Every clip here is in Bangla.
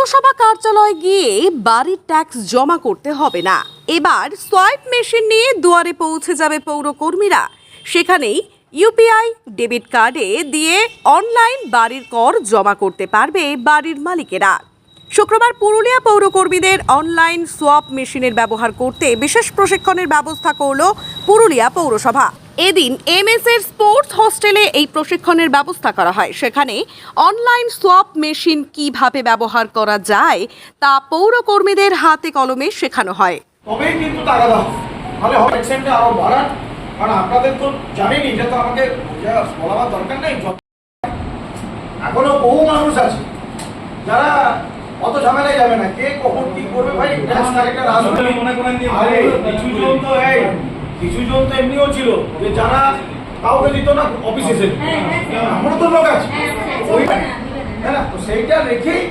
পৌরসভা কার্যালয়ে গিয়ে বাড়ির ট্যাক্স জমা করতে হবে না। এবার সোয়াইপ মেশিন নিয়ে দুয়ারে পৌঁছে যাবে পৌরকর্মীরা। সেখানেই ইউপিআই ডেবিট কার্ডে দিয়ে অনলাইন বাড়ির কর জমা করতে পারবে বাড়ির মালিকেরা। শুক্রবার পুরুলিয়া পৌরকর্মীদের অনলাইন সোয়াপ মেশিনের ব্যবহার করতে বিশেষ প্রশিক্ষণের ব্যবস্থা করল পুরুলিয়া পৌরসভা। এদিন এমএস এর স্পোর্টস হোস্টেলে এই প্রশিক্ষণের ব্যবস্থা করা হয়। সেখানে অনলাইন সোয়াপ মেশিন কীভাবে ব্যবহার করা যায় তা পৌরকর্মীদের হাতে কলমে শেখানো হয়। তবেই কিন্তু টাকা দাও। তাহলে হবে এক্সেন্টে আরও বাড়ান। কারণ আপনাদের তো জানেন এটা তো বলাবার দরকার নেই। এখনও বহু মানুষ আছে। যারা অত ঝামেলায় যাবে না। কে কখন কি করবে ভাই? মনে করেন কিছু জন তো এমনিও ছিল যে যারা কাউকে দিত না অফিস এসে আমারও তো লোক আছে। হ্যাঁ না তো সেইটা রেখেই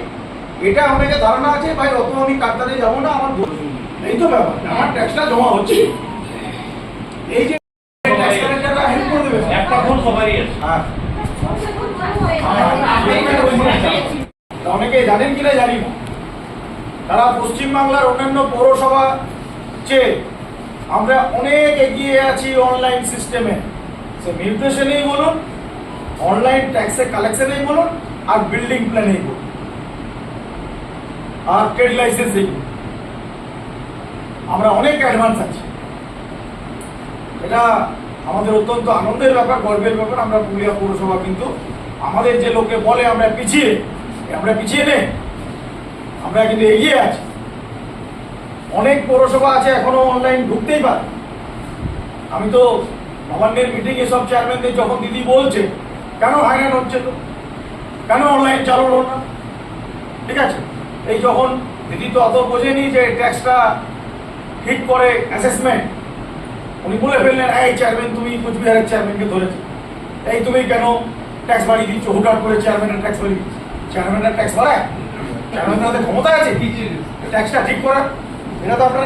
এটা আপনাকে ধারণা আছে ভাই অত আমি কাটতারে যাব না আমার। এই তো ব্যাপার আমার ট্যাক্সটা জমা হচ্ছে। এই যে একটা সবারই আছে। হ্যাঁ। অনেকে জানেন কিনা জানি না। তারা পশ্চিমবাংলার অন্যান্য পৌরসভা চেয়ে আমরা অনেক এগিয়ে আছি অনলাইন সিস্টেমে সে নিউট্রিশনেই বলুন অনলাইন ট্যাক্সের কালেকশনেই বলুন, আর বিল্ডিং প্ল্যানেই বলুন। আর ট্রেড লাইসেন্সেই বলুন। আমরা অনেক অ্যাডভান্স আছি। এটা আমাদের অত্যন্ত আনন্দের ব্যাপার, গর্বের ব্যাপার। আমরা পুরুলিয়া পৌরসভা কিন্তু আমাদের যে লোকে বলে, আমরা পিছিয়ে আমরা পিছিয়ে নেই। আমরা কিন্তু এগিয়ে আছি। অনেক পৌরসভা আছে এখনও অনলাইন ঢুকতেই পারে। আমি তো নবান্নের মিটিংয়ে সব চেয়ারম্যানদের যখন দিদি বলছে কেন হাইরান হচ্ছে তো? কেন অনলাইন চালু হলো না? ঠিক আছে? এই যখন দিদি তো অত বোঝেনি যে ট্যাক্সটা ঠিক করে অ্যাসেসমেন্ট উনি বলে ফেললেন এই চেয়ারম্যান তুমি কুচবিহারের চেয়ারম্যানকে ধরেছো। এই তুমি কেন ট্যাক্স বাড়িয়ে দিচ্ছ? হুটার করে চেয়ারম্যানের ট্যাক্স বাড়িয়ে দিচ্ছ। চেয়ারম্যানের ট্যাক্স বাড়ায়? চেয়ারম্যানের ক্ষমতা আছে? ট্যাক্সটা ঠিক করার এটা তো আপনারা